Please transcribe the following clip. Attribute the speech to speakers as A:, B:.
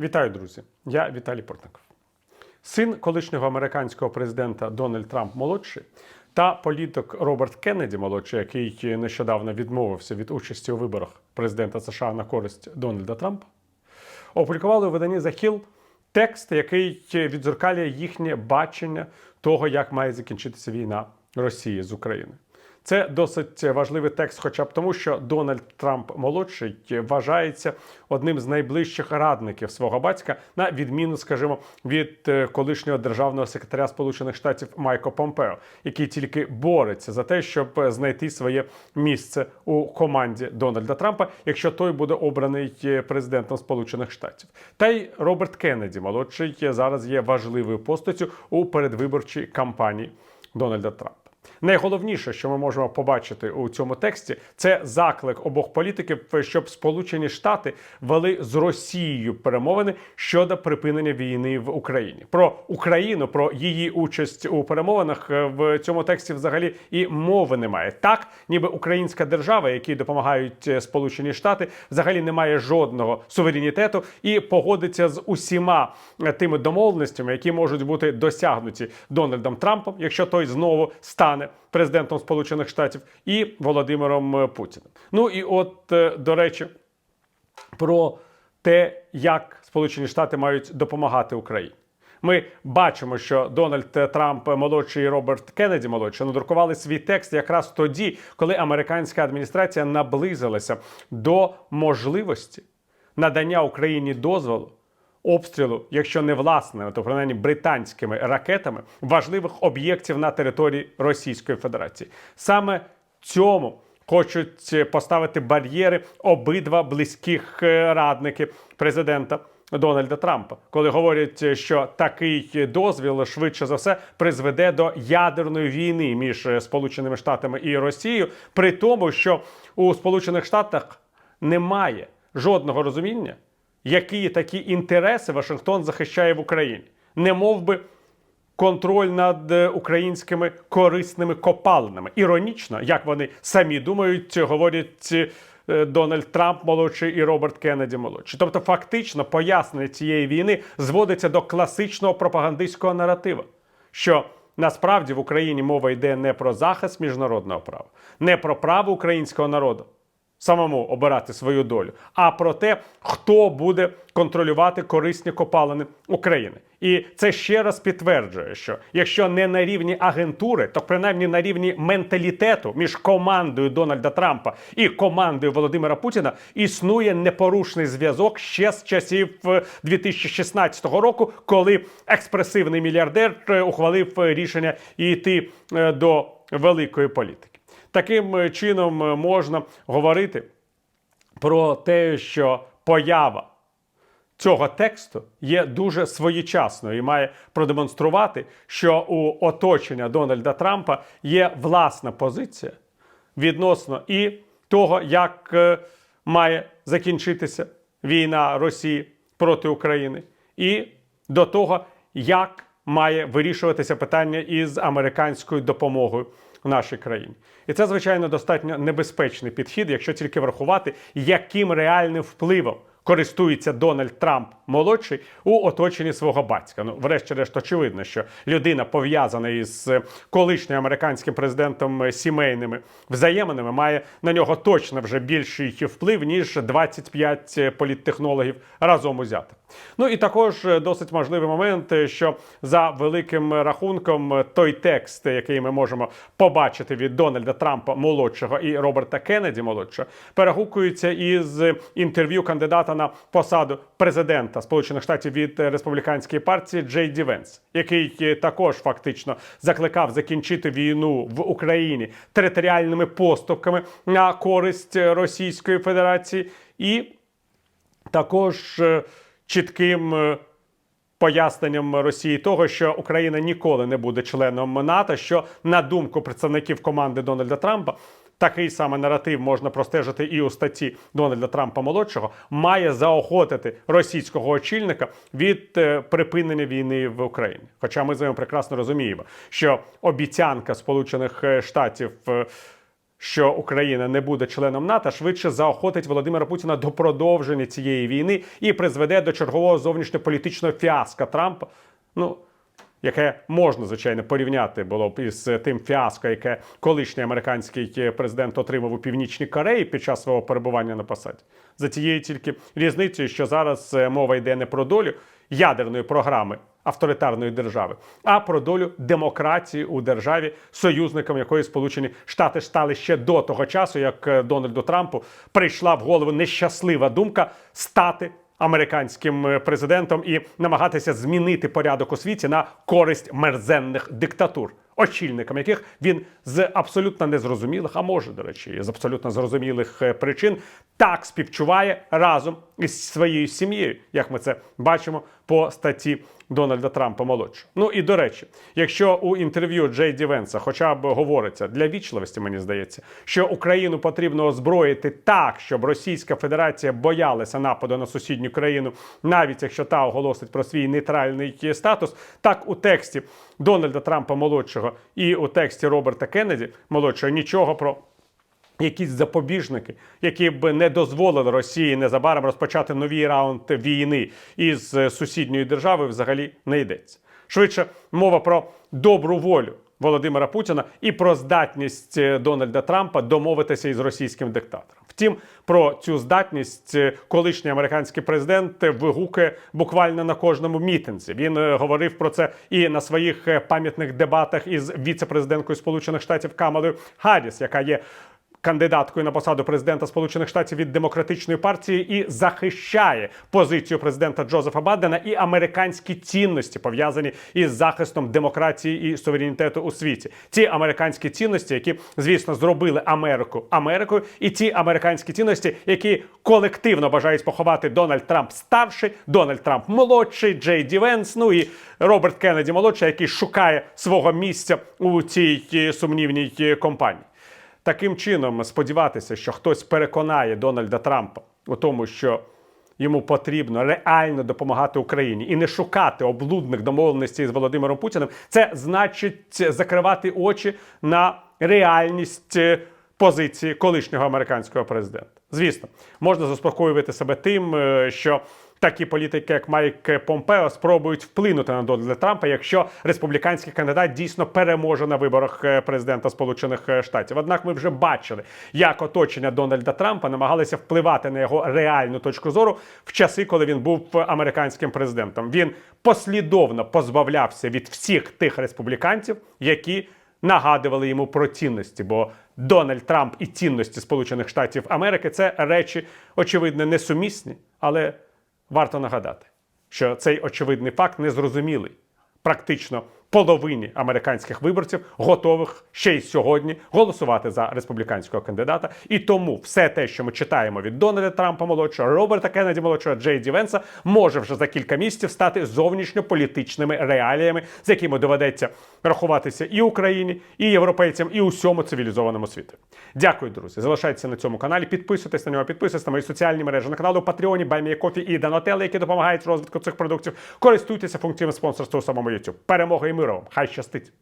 A: Вітаю, друзі! Я Віталій Портников. Син колишнього американського президента Дональд Трамп молодший та політик Роберт Кеннеді молодший, який нещодавно відмовився від участі у виборах президента США на користь Дональда Трампа, опублікували у виданні Hill текст, який відзеркалює їхнє бачення того, як має закінчитися війна Росії з України. Це досить важливий текст, хоча б тому, що Дональд Трамп молодший вважається одним з найближчих радників свого батька, на відміну, скажімо, від е, колишнього державного секретаря Сполучених Штатів Майко Помпео, який тільки бореться за те, щоб знайти своє місце у команді Дональда Трампа, якщо той буде обраний е, президентом Сполучених Штатів. Та й Роберт Кеннеді, молодший, зараз є важливою постаттю у передвиборчій кампанії Дональда Трампа. Найголовніше, що ми можемо побачити у цьому тексті, це заклик обох політиків, щоб Сполучені Штати вели з Росією перемовини щодо припинення війни в Україні. Про Україну, про її участь у перемовинах е, в цьому тексті взагалі і мови немає. Так, ніби українська держава, якій допомагають е, Сполучені Штати, взагалі не має жодного суверенітету і погодиться з усіма е, тими домовленостями, які можуть бути досягнуті Дональдом Трампом, якщо той знову стане президентом Сполучених Штатів, і Володимиром е, Путіним. Ну і от, е, до речі, про те, як Сполучені Штати мають допомагати Україні. Ми бачимо, що Дональд Трамп молодший і Роберт Кеннеді молодший надрукували свій текст якраз тоді, коли американська адміністрація наблизилася до можливості надання Україні дозволу обстрілу, якщо не власними, то принаймні британськими ракетами важливих об'єктів на території Російської Федерації. Саме цьому хочуть поставити бар'єри обидва близьких е, радники президента. Дональда Трампа, коли говорять, що такий дозвіл швидше за все призведе до ядерної війни між е, Сполученими Штатами і Росією, при тому, що у Сполучених Штатах немає жодного розуміння, які такі інтереси Вашингтон захищає в Україні, не мов би контроль над е, українськими корисними копалинами. Іронічно, як вони самі думають, говорять е, Дональд Трамп молодший і Роберт Кеннеді молодший. Тобто, фактично, пояснення цієї війни зводиться до класичного пропагандистського наратива, що насправді в Україні мова йде не про захист міжнародного права, не про право українського народу самому обирати свою долю, а про те, хто буде контролювати корисні копалини України. І це ще раз підтверджує, що якщо не на рівні агентури, то принаймні на рівні менталітету між командою Дональда Трампа і командою Володимира Путіна існує непорушний зв'язок ще з часів е, 2016 року, коли експресивний мільярдер е, ухвалив е, рішення йти е, до великої політики. Таким е, чином е, можна говорити про те, що поява цього тексту є дуже своєчасною і має продемонструвати, що у оточення Дональда Трампа є власна позиція відносно і того, як е, має закінчитися війна Росії проти України, і до того, як має вирішуватися питання із американською допомогою в нашій країні. І це, звичайно, достатньо небезпечний підхід, якщо тільки врахувати, яким реальним впливом користується Дональд Трамп молодший у оточенні свого батька. Ну, врешті-решт, очевидно, що людина пов'язана із е, колишнім американським президентом е, сімейними взаєминами, має на нього точно вже більший вплив ніж 25 політтехнологів разом узяти. Ну і також е, досить можливий момент, е, що за великим рахунком е, той текст, який ми можемо побачити від Дональда Трампа молодшого і Роберта Кеннеді молодшого, перегукується із інтерв'ю кандидата на посаду президента Сполучених Штатів від республіканської партії Джей Ді Венс, який також фактично закликав закінчити війну в Україні територіальними поступками на користь Російської Федерації. І також чітким е, поясненням Росії того, що Україна ніколи не буде членом НАТО. Що на думку представників команди Дональда Трампа. Такий саме наратив можна простежити і у статті Дональда Трампа молодшого, має заохотити російського очільника від е, припинення війни в Україні. Хоча ми з вами прекрасно розуміємо, що обіцянка Сполучених е, Штатів що Україна не буде членом НАТО, швидше заохотить Володимира Путіна до продовження цієї війни і призведе до чергового зовнішньополітичного фіаска Трампа. Ну, яке можна звичайно порівняти було б із тим фіаско, яке колишній американський президент отримав у північній Кореї під час свого перебування на посаді. За тією тільки різницею, що зараз е, мова йде не про долю ядерної програми авторитарної держави, а про долю демократії у державі, союзником якої Сполучені Штати стали ще до того часу, як е, Дональду Трампу прийшла в голову нещаслива думка стати американським е, президентом і намагатися змінити порядок у світі на користь мерзенних диктатур, очільником яких він з абсолютно незрозумілих, а може, до речі, з абсолютно зрозумілих е, причин так співчуває разом із своєю сім'єю, як ми це бачимо по статті Дональда Трампа молодшого. Ну і до речі, якщо у інтерв'ю Джей Ді Венса хоча б говориться для вічливості, мені здається, що Україну потрібно озброїти так, щоб Російська Федерація боялася нападу на сусідню країну, навіть якщо та оголосить про свій нейтральний статус, так у тексті Дональда Трампа молодшого і у тексті Роберта Кеннеді молодшого нічого про якісь запобіжники, які б не дозволили Росії незабаром розпочати новий раунд війни із е, сусідньою державою, взагалі не йдеться. Швидше мова про добру волю Володимира Путіна і про здатність е, Дональда Трампа домовитися із російським диктатором. Втім, про цю здатність е, колишній американський президент вигукує буквально на кожному мітинзі. Він говорив про це і на своїх пам'ятних дебатах із віце-президенткою Сполучених Штатів Камалою Харріс, яка є кандидаткою на посаду президента Сполучених Штатів від демократичної партії і захищає позицію президента Джозефа Байдена і американські цінності пов'язані із захистом демократії і суверенітету у світі. Ті американські цінності, які звісно зробили Америку Америкою, і ті американські цінності, які колективно бажають поховати Дональд Трамп старший, Дональд Трамп молодший, Джей Ді Венс, ну і Роберт Кеннеді молодший, який шукає свого місця у цій е, сумнівній е, компанії. Таким чином, сподіватися, що хтось переконає Дональда Трампа у тому, що йому потрібно реально допомагати Україні і не шукати облудних домовленостей з Володимиром Путіним, це значить закривати очі на реальність е, позиції колишнього американського президента. Звісно, можна заспокоювати себе тим, е, що такі політики, як Майк Помпео, спробують вплинути на Дональда Трампа, якщо республіканський кандидат дійсно переможе на виборах е, президента Сполучених е, Штатів. Однак ми вже бачили, як оточення Дональда Трампа намагалися впливати на його реальну точку зору в часи, коли він був американським президентом. Він послідовно позбавлявся від всіх тих республіканців, які нагадували йому про цінності, бо Дональд Трамп і цінності Сполучених Штатів Америки це речі, очевидно, несумісні, але варто нагадати, що цей очевидний факт незрозумілий. Практично половині американських виборців, готових ще й сьогодні голосувати за республіканського кандидата. І тому все те, що ми читаємо від Дональда Трампа молодшого, Роберта Кеннеді молодшого, Джей Ді Венса, може вже за кілька місяців стати зовнішньополітичними реаліями, з якими доведеться рахуватися і Україні, і європейцям, і усьому цивілізованому світу. Дякую, друзі. Залишайтеся на цьому каналі. Підписуйтесь на нього, підписуйтесь на мої соціальні мережі на каналу Патреоні, Баймія Кофі і Данотели, які допомагають розвитку цих продуктів. Користуйтеся функціями спонсорства у самому YouTube. Перемоги миру! Хай щастить!